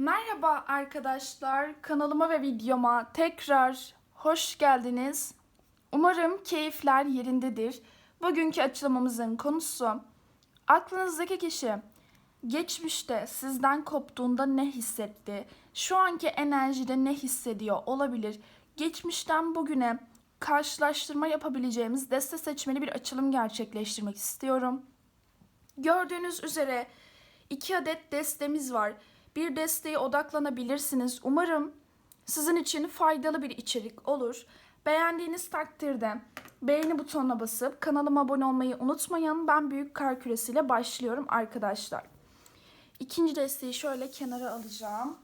Merhaba arkadaşlar, kanalıma ve videoma tekrar hoş geldiniz. Umarım keyifler yerindedir. Bugünkü açılımımızın konusu aklınızdaki kişi geçmişte sizden koptuğunda ne hissetti? Şu anki enerjide ne hissediyor olabilir? Geçmişten bugüne karşılaştırma yapabileceğimiz deste seçmeli bir açılım gerçekleştirmek istiyorum. Gördüğünüz üzere iki adet destemiz var. Bir desteğe odaklanabilirsiniz. Umarım sizin için faydalı bir içerik olur. Beğendiğiniz takdirde beğeni butonuna basıp kanalıma abone olmayı unutmayın. Ben büyük kar küresiyle başlıyorum arkadaşlar. İkinci desteği şöyle kenara alacağım.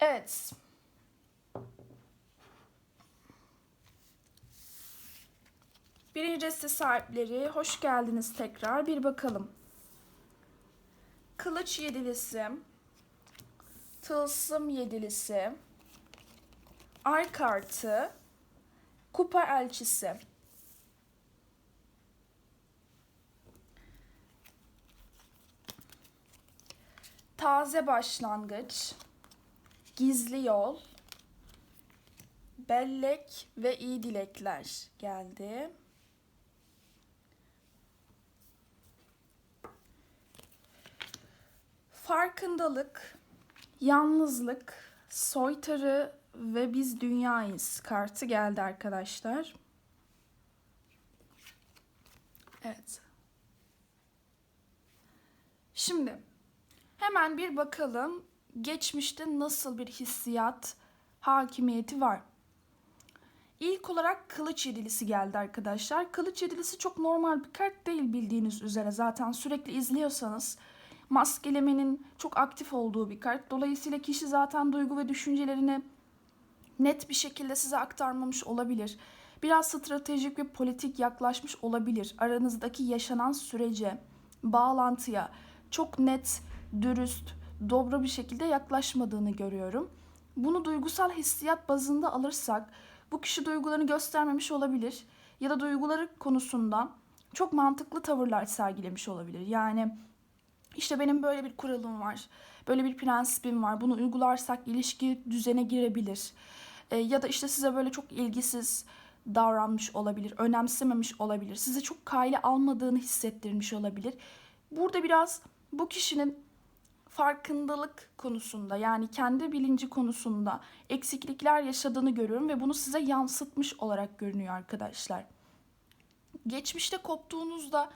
Evet. Birinci deste sahipleri hoş geldiniz tekrar. Bir bakalım. Kılıç yedilisi, tılsım yedilisi, ay kartı, kupa elçisi. Taze başlangıç, gizli yol, bellek ve iyi dilekler geldi. Farkındalık, yalnızlık, soytarı ve biz dünyayız kartı geldi arkadaşlar. Evet. Şimdi hemen bir bakalım geçmişte nasıl bir hissiyat hakimiyeti var. İlk olarak kılıç yedilisi geldi arkadaşlar. Kılıç yedilisi çok normal bir kart değil bildiğiniz üzere. Zaten sürekli izliyorsanız maskelemenin çok aktif olduğu bir kart. Dolayısıyla kişi zaten duygu ve düşüncelerini net bir şekilde size aktarmamış olabilir. Biraz stratejik ve politik yaklaşmış olabilir. Aranızdaki yaşanan sürece, bağlantıya çok net, dürüst, dobra bir şekilde yaklaşmadığını görüyorum. Bunu duygusal hissiyat bazında alırsak bu kişi duygularını göstermemiş olabilir ya da duyguları konusunda çok mantıklı tavırlar sergilemiş olabilir. Yani işte benim böyle bir kuralım var, böyle bir prensibim var. Bunu uygularsak ilişki düzene girebilir. E, ya da işte size böyle çok ilgisiz davranmış olabilir, önemsememiş olabilir. Size çok kaylı almadığını hissettirmiş olabilir. Burada biraz bu kişinin farkındalık konusunda yani kendi bilinci konusunda eksiklikler yaşadığını görüyorum ve bunu size yansıtmış olarak görünüyor arkadaşlar. Geçmişte koptuğunuzda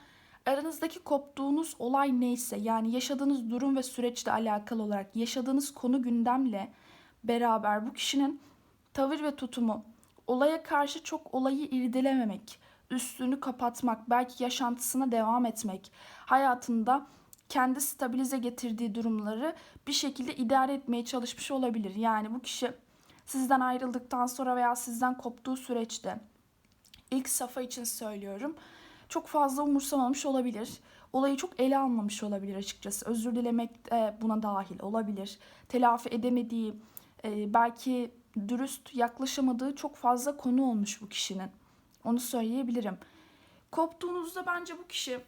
aranızdaki koptuğunuz olay neyse yani yaşadığınız durum ve süreçle alakalı olarak yaşadığınız konu gündemle beraber bu kişinin tavır ve tutumu olaya karşı çok olayı irdelememek, üstünü kapatmak, belki yaşantısına devam etmek, hayatında kendi stabilize getirdiği durumları bir şekilde idare etmeye çalışmış olabilir. Yani bu kişi sizden ayrıldıktan sonra veya sizden koptuğu süreçte ilk safa için söylüyorum. Çok fazla umursamamış olabilir. Olayı çok ele almamış olabilir açıkçası. Özür dilemek de buna dahil olabilir. Telafi edemediği, e, belki dürüst yaklaşamadığı çok fazla konu olmuş bu kişinin. Onu söyleyebilirim. Koptuğunuzda bence bu kişi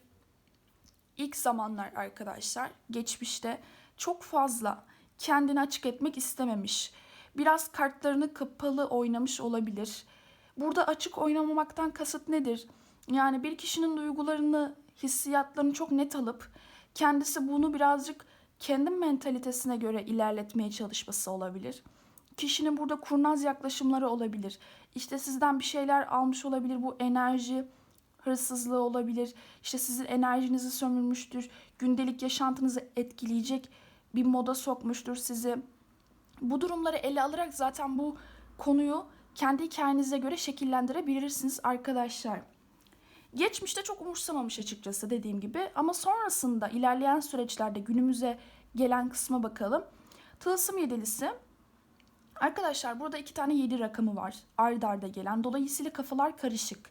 ilk zamanlar arkadaşlar geçmişte çok fazla kendini açık etmek istememiş. Biraz kartlarını kapalı oynamış olabilir. Burada açık oynamamaktan kasıt nedir? Yani bir kişinin duygularını, hissiyatlarını çok net alıp kendisi bunu birazcık kendi mentalitesine göre ilerletmeye çalışması olabilir. Kişinin burada kurnaz yaklaşımları olabilir. İşte sizden bir şeyler almış olabilir. Bu enerji hırsızlığı olabilir. İşte sizin enerjinizi sömürmüştür. Gündelik yaşantınızı etkileyecek bir moda sokmuştur sizi. Bu durumları ele alarak zaten bu konuyu kendi hikayenize göre şekillendirebilirsiniz arkadaşlar. Geçmişte çok umursamamış açıkçası dediğim gibi ama sonrasında ilerleyen süreçlerde günümüze gelen kısma bakalım. Tılsım yedilisi Arkadaşlar burada iki tane yedi rakamı var ard arda gelen. Dolayısıyla kafalar karışık.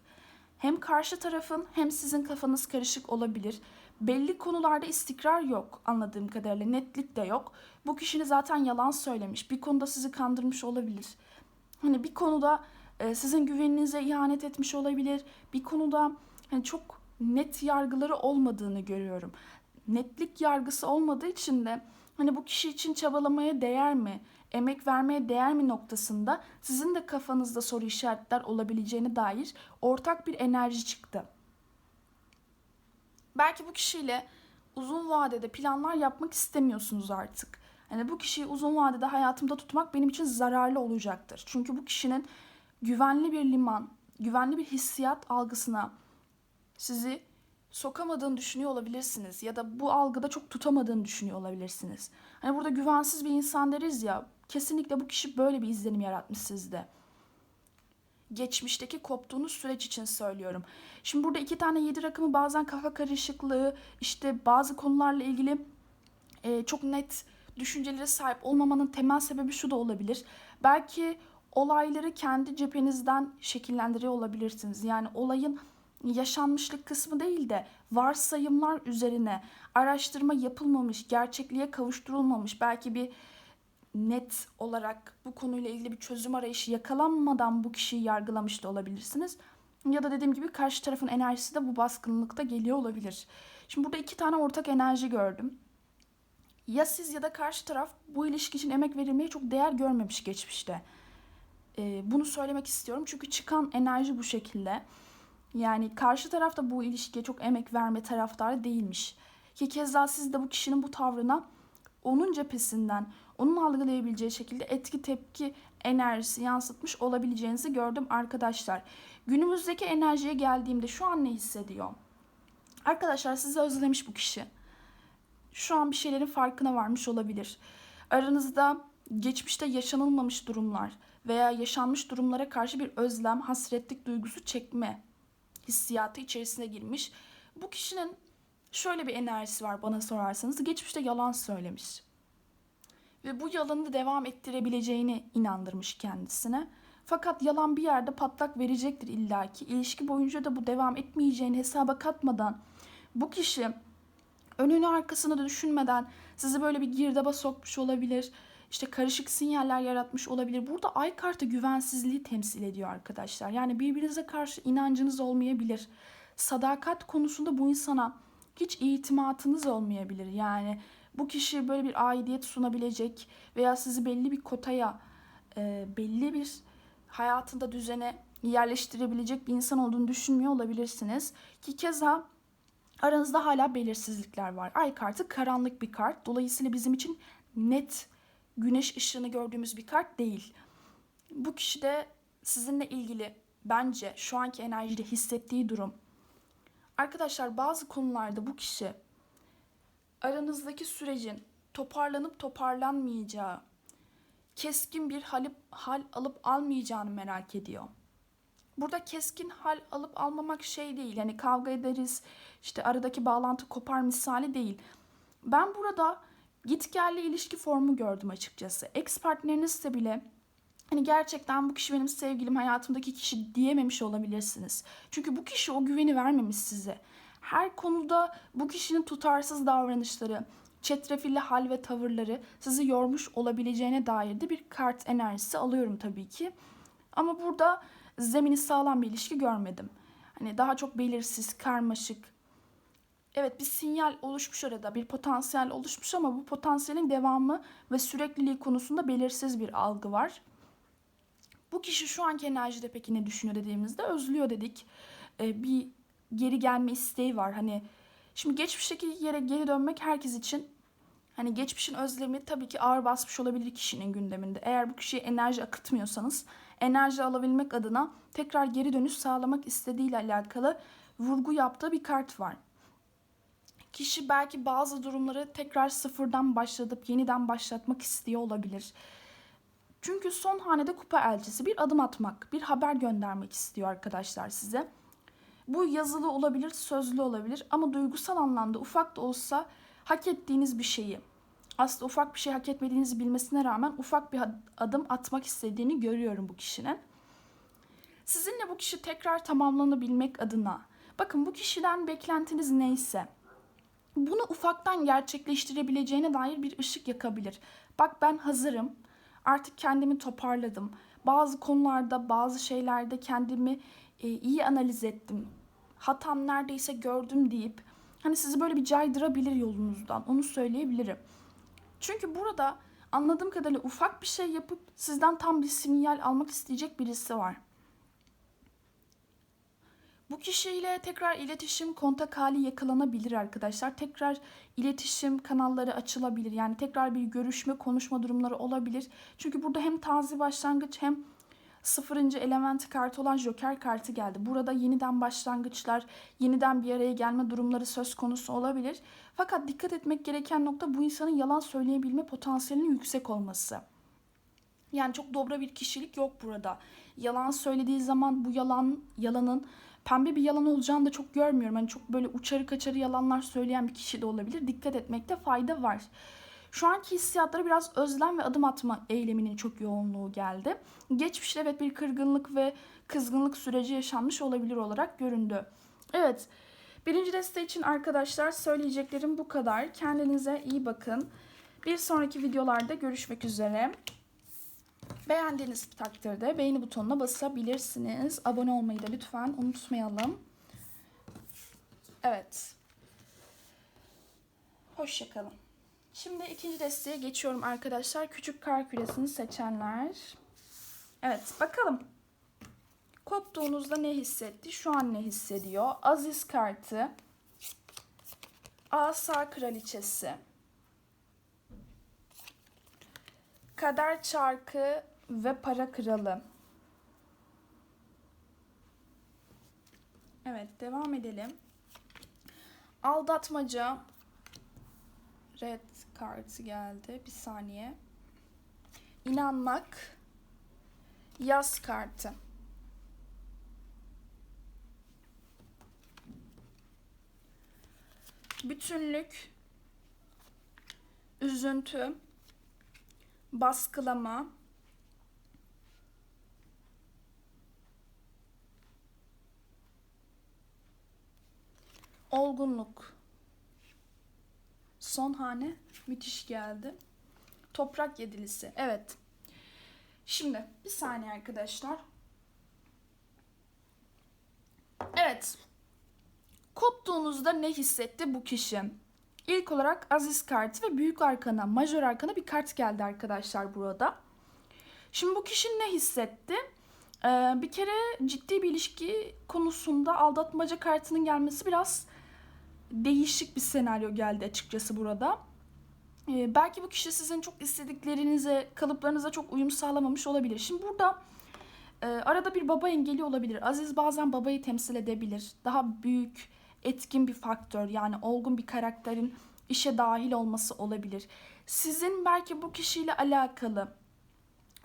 Hem karşı tarafın hem sizin kafanız karışık olabilir. Belli konularda istikrar yok anladığım kadarıyla. Netlik de yok. Bu kişinin zaten yalan söylemiş. Bir konuda sizi kandırmış olabilir. Hani bir konuda e, sizin güveninize ihanet etmiş olabilir. Bir konuda hani çok net yargıları olmadığını görüyorum. Netlik yargısı olmadığı için de Hani bu kişi için çabalamaya değer mi? Emek vermeye değer mi noktasında sizin de kafanızda soru işaretler olabileceğine dair ortak bir enerji çıktı. Belki bu kişiyle uzun vadede planlar yapmak istemiyorsunuz artık. Hani bu kişiyi uzun vadede hayatımda tutmak benim için zararlı olacaktır. Çünkü bu kişinin güvenli bir liman, güvenli bir hissiyat algısına sizi sokamadığını düşünüyor olabilirsiniz ya da bu algıda çok tutamadığını düşünüyor olabilirsiniz. Hani burada güvensiz bir insan deriz ya, kesinlikle bu kişi böyle bir izlenim yaratmış sizde. Geçmişteki koptuğunuz süreç için söylüyorum. Şimdi burada iki tane yedi rakamı bazen kafa karışıklığı, işte bazı konularla ilgili e, çok net düşüncelere sahip olmamanın temel sebebi şu da olabilir. Belki olayları kendi cephenizden şekillendiriyor olabilirsiniz. Yani olayın yaşanmışlık kısmı değil de varsayımlar üzerine araştırma yapılmamış, gerçekliğe kavuşturulmamış, belki bir net olarak bu konuyla ilgili bir çözüm arayışı yakalanmadan bu kişiyi yargılamış da olabilirsiniz. Ya da dediğim gibi karşı tarafın enerjisi de bu baskınlıkta geliyor olabilir. Şimdi burada iki tane ortak enerji gördüm. Ya siz ya da karşı taraf bu ilişki için emek verilmeyi çok değer görmemiş geçmişte. Ee, bunu söylemek istiyorum çünkü çıkan enerji bu şekilde. Yani karşı taraf da bu ilişkiye çok emek verme taraftarı değilmiş. Ki keza siz de bu kişinin bu tavrına onun cephesinden, onun algılayabileceği şekilde etki tepki enerjisi yansıtmış olabileceğinizi gördüm arkadaşlar. Günümüzdeki enerjiye geldiğimde şu an ne hissediyor? Arkadaşlar sizi özlemiş bu kişi. Şu an bir şeylerin farkına varmış olabilir. Aranızda geçmişte yaşanılmamış durumlar veya yaşanmış durumlara karşı bir özlem, hasretlik duygusu çekme hissiyatı içerisine girmiş. Bu kişinin şöyle bir enerjisi var bana sorarsanız. Geçmişte yalan söylemiş. Ve bu yalanı devam ettirebileceğini inandırmış kendisine. Fakat yalan bir yerde patlak verecektir illaki. İlişki boyunca da bu devam etmeyeceğini hesaba katmadan bu kişi önünü arkasını da düşünmeden sizi böyle bir girdaba sokmuş olabilir. İşte karışık sinyaller yaratmış olabilir. Burada ay kartı güvensizliği temsil ediyor arkadaşlar. Yani birbirinize karşı inancınız olmayabilir. Sadakat konusunda bu insana hiç itimatınız olmayabilir. Yani bu kişi böyle bir aidiyet sunabilecek veya sizi belli bir kotaya, e, belli bir hayatında düzene yerleştirebilecek bir insan olduğunu düşünmüyor olabilirsiniz. Ki keza aranızda hala belirsizlikler var. Ay kartı karanlık bir kart. Dolayısıyla bizim için net güneş ışığını gördüğümüz bir kart değil. Bu kişi de sizinle ilgili bence şu anki enerjide hissettiği durum. Arkadaşlar bazı konularda bu kişi aranızdaki sürecin toparlanıp toparlanmayacağı, keskin bir hal, hal alıp almayacağını merak ediyor. Burada keskin hal alıp almamak şey değil. Yani kavga ederiz, işte aradaki bağlantı kopar misali değil. Ben burada git gelli ilişki formu gördüm açıkçası. Ex partnerinizse bile hani gerçekten bu kişi benim sevgilim, hayatımdaki kişi diyememiş olabilirsiniz. Çünkü bu kişi o güveni vermemiş size. Her konuda bu kişinin tutarsız davranışları, çetrefilli hal ve tavırları sizi yormuş olabileceğine dair de bir kart enerjisi alıyorum tabii ki. Ama burada zemini sağlam bir ilişki görmedim. Hani daha çok belirsiz, karmaşık. Evet bir sinyal oluşmuş arada, bir potansiyel oluşmuş ama bu potansiyelin devamı ve sürekliliği konusunda belirsiz bir algı var. Bu kişi şu anki enerjide peki ne düşünüyor dediğimizde özlüyor dedik. Ee, bir geri gelme isteği var. Hani şimdi geçmişteki yere geri dönmek herkes için hani geçmişin özlemi tabii ki ağır basmış olabilir kişinin gündeminde. Eğer bu kişiye enerji akıtmıyorsanız enerji alabilmek adına tekrar geri dönüş sağlamak istediğiyle alakalı vurgu yaptığı bir kart var. Kişi belki bazı durumları tekrar sıfırdan başlatıp yeniden başlatmak istiyor olabilir. Çünkü son hanede kupa elçisi bir adım atmak, bir haber göndermek istiyor arkadaşlar size. Bu yazılı olabilir, sözlü olabilir ama duygusal anlamda ufak da olsa hak ettiğiniz bir şeyi, aslında ufak bir şey hak etmediğinizi bilmesine rağmen ufak bir adım atmak istediğini görüyorum bu kişinin. Sizinle bu kişi tekrar tamamlanabilmek adına, bakın bu kişiden beklentiniz neyse, bunu ufaktan gerçekleştirebileceğine dair bir ışık yakabilir. Bak ben hazırım, artık kendimi toparladım. Bazı konularda, bazı şeylerde kendimi e, iyi analiz ettim. Hatam neredeyse gördüm deyip hani sizi böyle bir caydırabilir yolunuzdan. Onu söyleyebilirim. Çünkü burada anladığım kadarıyla ufak bir şey yapıp sizden tam bir sinyal almak isteyecek birisi var. Bu kişiyle tekrar iletişim kontak hali yakalanabilir arkadaşlar. Tekrar iletişim kanalları açılabilir. Yani tekrar bir görüşme, konuşma durumları olabilir. Çünkü burada hem taze başlangıç hem sıfırıncı element kartı olan Joker kartı geldi. Burada yeniden başlangıçlar, yeniden bir araya gelme durumları söz konusu olabilir. Fakat dikkat etmek gereken nokta bu insanın yalan söyleyebilme potansiyelinin yüksek olması. Yani çok dobra bir kişilik yok burada. Yalan söylediği zaman bu yalan yalanın pembe bir yalan olacağını da çok görmüyorum. Hani çok böyle uçarı kaçarı yalanlar söyleyen bir kişi de olabilir. Dikkat etmekte fayda var. Şu anki hissiyatları biraz özlem ve adım atma eyleminin çok yoğunluğu geldi. Geçmişte evet bir kırgınlık ve kızgınlık süreci yaşanmış olabilir olarak göründü. Evet, birinci deste için arkadaşlar söyleyeceklerim bu kadar. Kendinize iyi bakın. Bir sonraki videolarda görüşmek üzere. Beğendiğiniz takdirde beğeni butonuna basabilirsiniz. Abone olmayı da lütfen unutmayalım. Evet. Hoşçakalın. Şimdi ikinci desteğe geçiyorum arkadaşlar. Küçük kar küresini seçenler. Evet bakalım. Koptuğunuzda ne hissetti? Şu an ne hissediyor? Aziz kartı. Asa kraliçesi. Kader çarkı ve para kralı. Evet devam edelim. Aldatmaca. Red kartı geldi. Bir saniye. İnanmak. Yaz kartı. Bütünlük. Üzüntü. Baskılama. Olgunluk. Son hane müthiş geldi. Toprak yedilisi. Evet. Şimdi bir saniye arkadaşlar. Evet. Koptuğunuzda ne hissetti bu kişi? İlk olarak Aziz kartı ve Büyük Arkana, Majör Arkana bir kart geldi arkadaşlar burada. Şimdi bu kişi ne hissetti? Ee, bir kere ciddi bir ilişki konusunda aldatmaca kartının gelmesi biraz değişik bir senaryo geldi açıkçası burada. Ee, belki bu kişi sizin çok istediklerinize, kalıplarınıza çok uyum sağlamamış olabilir. Şimdi burada e, arada bir baba engeli olabilir. Aziz bazen babayı temsil edebilir. Daha büyük, etkin bir faktör yani olgun bir karakterin işe dahil olması olabilir. Sizin belki bu kişiyle alakalı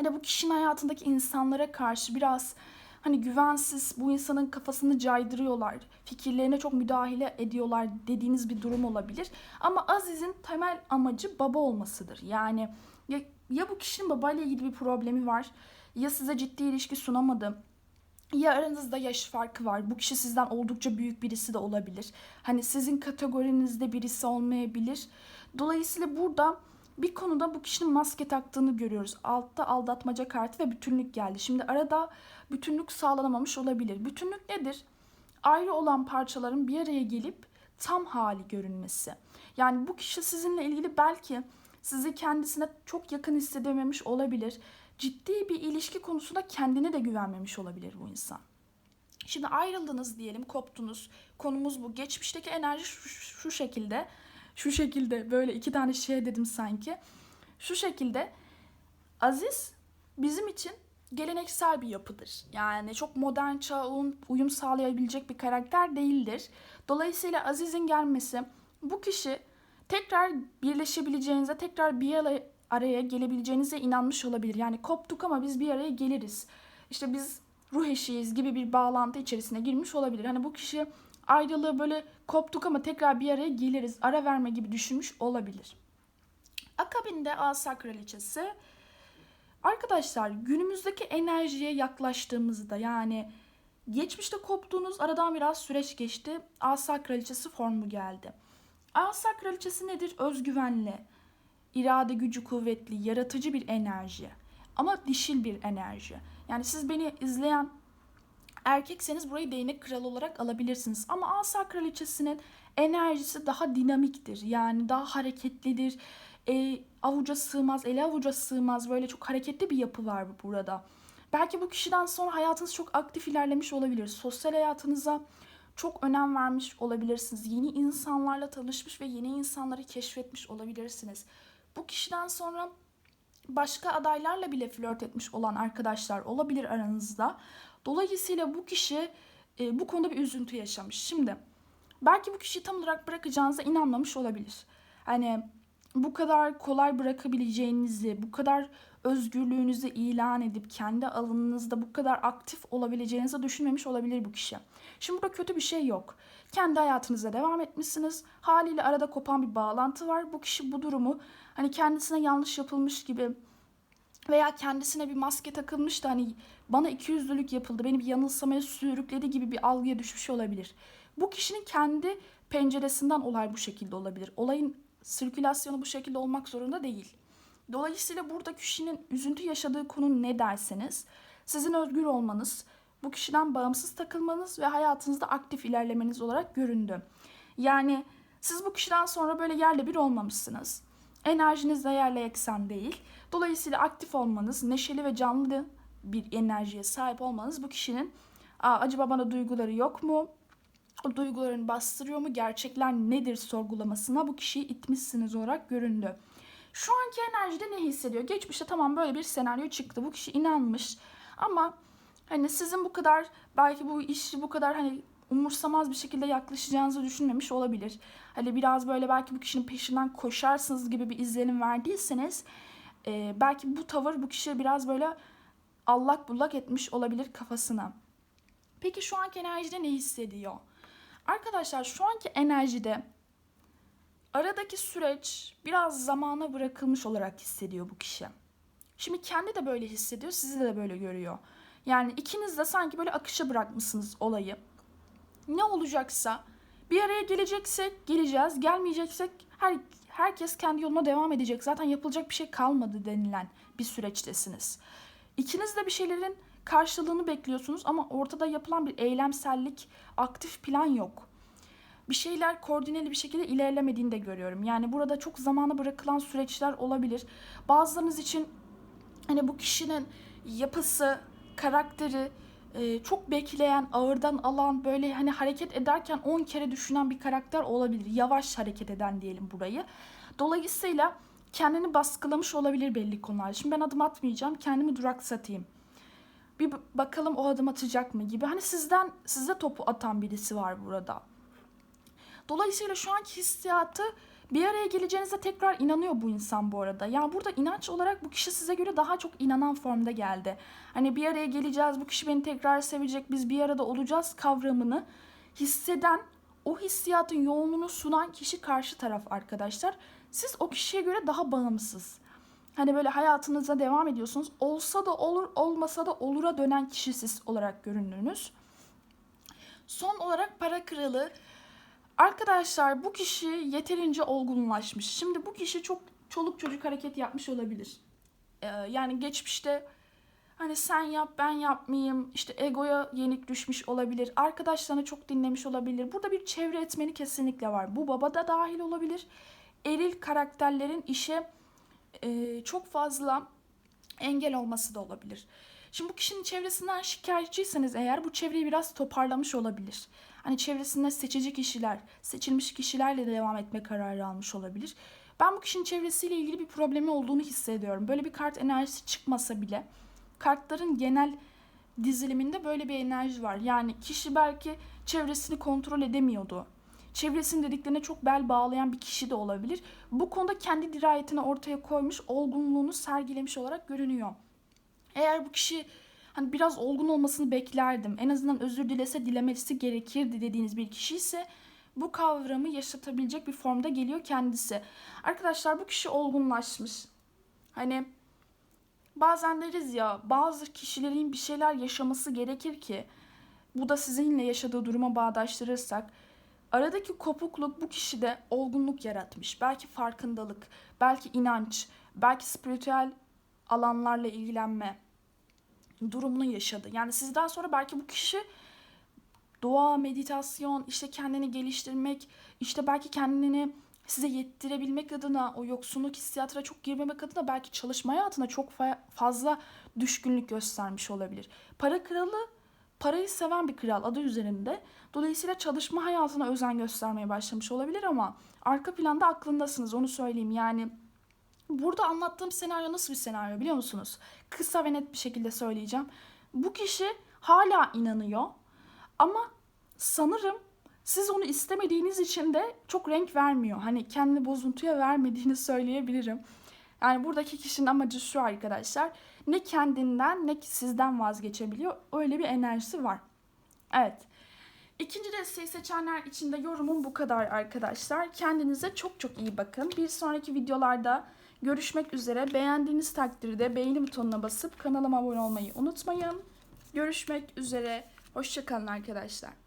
da bu kişinin hayatındaki insanlara karşı biraz hani güvensiz bu insanın kafasını caydırıyorlar, fikirlerine çok müdahale ediyorlar dediğiniz bir durum olabilir. Ama Aziz'in temel amacı baba olmasıdır. Yani ya, ya bu kişinin babayla ilgili bir problemi var ya size ciddi ilişki sunamadı ya aranızda yaş farkı var. Bu kişi sizden oldukça büyük birisi de olabilir. Hani sizin kategorinizde birisi olmayabilir. Dolayısıyla burada bir konuda bu kişinin maske taktığını görüyoruz. Altta aldatmaca kartı ve bütünlük geldi. Şimdi arada bütünlük sağlanamamış olabilir. Bütünlük nedir? Ayrı olan parçaların bir araya gelip tam hali görünmesi. Yani bu kişi sizinle ilgili belki sizi kendisine çok yakın hissedememiş olabilir. Ciddi bir ilişki konusunda kendine de güvenmemiş olabilir bu insan. Şimdi ayrıldınız diyelim, koptunuz. Konumuz bu. Geçmişteki enerji şu, şu şekilde. Şu şekilde böyle iki tane şey dedim sanki. Şu şekilde Aziz bizim için geleneksel bir yapıdır. Yani çok modern çağa uyum sağlayabilecek bir karakter değildir. Dolayısıyla Aziz'in gelmesi bu kişi tekrar birleşebileceğinize, tekrar bir araya gelebileceğinize inanmış olabilir. Yani koptuk ama biz bir araya geliriz. İşte biz ruh eşiyiz gibi bir bağlantı içerisine girmiş olabilir. Hani bu kişi ayrılığı böyle koptuk ama tekrar bir araya geliriz, ara verme gibi düşünmüş olabilir. Akabinde Asa Kraliçesi Arkadaşlar günümüzdeki enerjiye yaklaştığımızda yani geçmişte koptuğunuz aradan biraz süreç geçti. Asa Kraliçesi formu geldi. Asa Kraliçesi nedir? Özgüvenli, irade gücü kuvvetli, yaratıcı bir enerji. Ama dişil bir enerji. Yani siz beni izleyen erkekseniz burayı değnek kralı olarak alabilirsiniz. Ama Asa Kraliçesi'nin enerjisi daha dinamiktir. Yani daha hareketlidir. e, avuca sığmaz, ele avuca sığmaz böyle çok hareketli bir yapı var bu burada. Belki bu kişiden sonra hayatınız çok aktif ilerlemiş olabilir. Sosyal hayatınıza çok önem vermiş olabilirsiniz. Yeni insanlarla tanışmış ve yeni insanları keşfetmiş olabilirsiniz. Bu kişiden sonra başka adaylarla bile flört etmiş olan arkadaşlar olabilir aranızda. Dolayısıyla bu kişi e, bu konuda bir üzüntü yaşamış. Şimdi belki bu kişiyi tam olarak bırakacağınıza inanmamış olabilir. Hani bu kadar kolay bırakabileceğinizi, bu kadar özgürlüğünüzü ilan edip kendi alanınızda bu kadar aktif olabileceğinizi düşünmemiş olabilir bu kişi. Şimdi burada kötü bir şey yok. Kendi hayatınıza devam etmişsiniz. Haliyle arada kopan bir bağlantı var. Bu kişi bu durumu hani kendisine yanlış yapılmış gibi veya kendisine bir maske takılmış da hani bana ikiyüzlülük yapıldı, beni bir yanılsamaya sürükledi gibi bir algıya düşmüş olabilir. Bu kişinin kendi penceresinden olay bu şekilde olabilir. Olayın sirkülasyonu bu şekilde olmak zorunda değil. Dolayısıyla burada kişinin üzüntü yaşadığı konu ne derseniz sizin özgür olmanız, bu kişiden bağımsız takılmanız ve hayatınızda aktif ilerlemeniz olarak göründü. Yani siz bu kişiden sonra böyle yerle bir olmamışsınız. Enerjiniz de yerle eksen değil. Dolayısıyla aktif olmanız, neşeli ve canlı bir enerjiye sahip olmanız bu kişinin Aa, acaba bana duyguları yok mu? O duygularını bastırıyor mu? Gerçekler nedir sorgulamasına bu kişiyi itmişsiniz olarak göründü. Şu anki enerjide ne hissediyor? Geçmişte tamam böyle bir senaryo çıktı. Bu kişi inanmış. Ama hani sizin bu kadar belki bu işi bu kadar hani umursamaz bir şekilde yaklaşacağınızı düşünmemiş olabilir. Hani biraz böyle belki bu kişinin peşinden koşarsınız gibi bir izlenim verdiyseniz e, belki bu tavır bu kişiye biraz böyle allak bullak etmiş olabilir kafasına. Peki şu anki enerjide ne hissediyor? Arkadaşlar şu anki enerjide aradaki süreç biraz zamana bırakılmış olarak hissediyor bu kişi. Şimdi kendi de böyle hissediyor, sizi de böyle görüyor. Yani ikiniz de sanki böyle akışa bırakmışsınız olayı. Ne olacaksa bir araya geleceksek geleceğiz, gelmeyeceksek her herkes kendi yoluna devam edecek. Zaten yapılacak bir şey kalmadı denilen bir süreçtesiniz. İkiniz de bir şeylerin karşılığını bekliyorsunuz ama ortada yapılan bir eylemsellik, aktif plan yok. Bir şeyler koordineli bir şekilde ilerlemediğini de görüyorum. Yani burada çok zamana bırakılan süreçler olabilir. Bazılarınız için hani bu kişinin yapısı, karakteri e, çok bekleyen, ağırdan alan, böyle hani hareket ederken 10 kere düşünen bir karakter olabilir. Yavaş hareket eden diyelim burayı. Dolayısıyla kendini baskılamış olabilir belli konular. Şimdi ben adım atmayacağım, kendimi duraksatayım. Bir bakalım o adım atacak mı gibi. Hani sizden size topu atan birisi var burada. Dolayısıyla şu anki hissiyatı bir araya geleceğinize tekrar inanıyor bu insan bu arada. Yani burada inanç olarak bu kişi size göre daha çok inanan formda geldi. Hani bir araya geleceğiz, bu kişi beni tekrar sevecek, biz bir arada olacağız kavramını hisseden, o hissiyatın yoğunluğunu sunan kişi karşı taraf arkadaşlar. Siz o kişiye göre daha bağımsız. Hani böyle hayatınıza devam ediyorsunuz. Olsa da olur, olmasa da olura dönen kişi siz olarak göründünüz. Son olarak para kralı. Arkadaşlar bu kişi yeterince olgunlaşmış. Şimdi bu kişi çok çoluk çocuk hareket yapmış olabilir. Ee, yani geçmişte hani sen yap ben yapmayayım işte egoya yenik düşmüş olabilir. Arkadaşlarını çok dinlemiş olabilir. Burada bir çevre etmeni kesinlikle var. Bu baba da dahil olabilir. Eril karakterlerin işe e, çok fazla engel olması da olabilir. Şimdi bu kişinin çevresinden şikayetçiyseniz eğer bu çevreyi biraz toparlamış olabilir. Hani çevresinde seçici kişiler, seçilmiş kişilerle de devam etme kararı almış olabilir. Ben bu kişinin çevresiyle ilgili bir problemi olduğunu hissediyorum. Böyle bir kart enerjisi çıkmasa bile kartların genel diziliminde böyle bir enerji var. Yani kişi belki çevresini kontrol edemiyordu. Çevresinin dediklerine çok bel bağlayan bir kişi de olabilir. Bu konuda kendi dirayetini ortaya koymuş, olgunluğunu sergilemiş olarak görünüyor. Eğer bu kişi hani biraz olgun olmasını beklerdim. En azından özür dilese dilemesi gerekirdi dediğiniz bir kişi ise bu kavramı yaşatabilecek bir formda geliyor kendisi. Arkadaşlar bu kişi olgunlaşmış. Hani bazen deriz ya bazı kişilerin bir şeyler yaşaması gerekir ki bu da sizinle yaşadığı duruma bağdaştırırsak aradaki kopukluk bu kişide olgunluk yaratmış. Belki farkındalık, belki inanç, belki spiritüel alanlarla ilgilenme durumunu yaşadı. Yani sizden sonra belki bu kişi doğa, meditasyon, işte kendini geliştirmek, işte belki kendini size yettirebilmek adına, o yoksunluk hissiyatına çok girmemek adına belki çalışma hayatına çok fa- fazla düşkünlük göstermiş olabilir. Para kralı parayı seven bir kral adı üzerinde. Dolayısıyla çalışma hayatına özen göstermeye başlamış olabilir ama arka planda aklındasınız onu söyleyeyim. Yani burada anlattığım senaryo nasıl bir senaryo biliyor musunuz? Kısa ve net bir şekilde söyleyeceğim. Bu kişi hala inanıyor ama sanırım siz onu istemediğiniz için de çok renk vermiyor. Hani kendini bozuntuya vermediğini söyleyebilirim. Yani buradaki kişinin amacı şu arkadaşlar. Ne kendinden ne sizden vazgeçebiliyor. Öyle bir enerjisi var. Evet. İkinci desteği seçenler için de yorumum bu kadar arkadaşlar. Kendinize çok çok iyi bakın. Bir sonraki videolarda görüşmek üzere. Beğendiğiniz takdirde beğeni butonuna basıp kanalıma abone olmayı unutmayın. Görüşmek üzere. Hoşçakalın arkadaşlar.